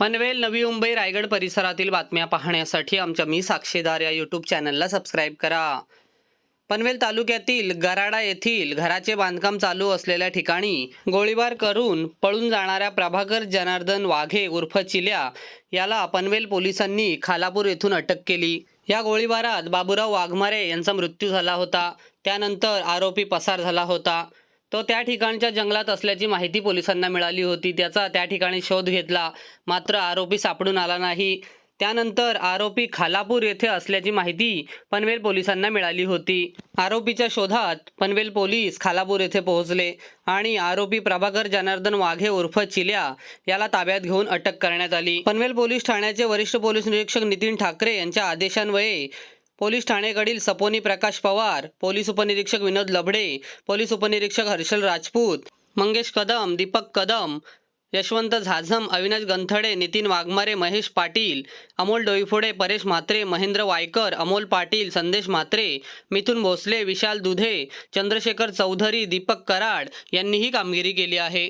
पनवेल नवी मुंबई रायगड परिसरातील बातम्या पाहण्यासाठी आमच्या मी साक्षीदार या यूट्यूब चॅनलला सबस्क्राईब करा. पनवेल तालुक्यातील गराडा येथील घराचे बांधकाम चालू असलेल्या ठिकाणी गोळीबार करून पळून जाणाऱ्या प्रभाकर जनार्दन वाघे उर्फ चिल्या याला पनवेल पोलिसांनी खालापूर येथून अटक केली. या गोळीबारात बाबुराव वाघमारे यांचा मृत्यू झाला होता. त्यानंतर आरोपी पसार झाला होता. तो त्या ठिकाणच्या जंगलात असल्याची माहिती पोलिसांना मिळाली होती. त्याचा त्या ठिकाणी शोध घेतला. मात्र आरोपी सापडून आला नाही. त्यानंतर आरोपी खालापूर येथे असल्याची माहिती पनवेल पोलिसांना मिळाली होती. आरोपीच्या शोधात पनवेल पोलीस खालापूर येथे पोहोचले आणि आरोपी प्रभाकर जनार्दन वाघे उर्फ चिल्या याला ताब्यात घेऊन अटक करण्यात आली. पनवेल पोलीस ठाण्याचे वरिष्ठ पोलीस निरीक्षक नितीन ठाकरे यांच्या आदेशान्वये पोलीस ठाणेकडील सपोनी प्रकाश पवार पोलीस उपनिरीक्षक विनोद लबडे पोलीस उपनिरीक्षक हर्षल राजपूत मंगेश कदम दीपक कदम यशवंत झाझम अविनाश गंथडे नितीन वाघमारे महेश पाटील अमोल डोईफोडे परेश म्हात्रे महेंद्र वायकर अमोल पाटील संदेश म्हात्रे मिथुन भोसले विशाल दुधे चंद्रशेखर चौधरी दीपक कराड यांनी ही कामगिरी केली आहे.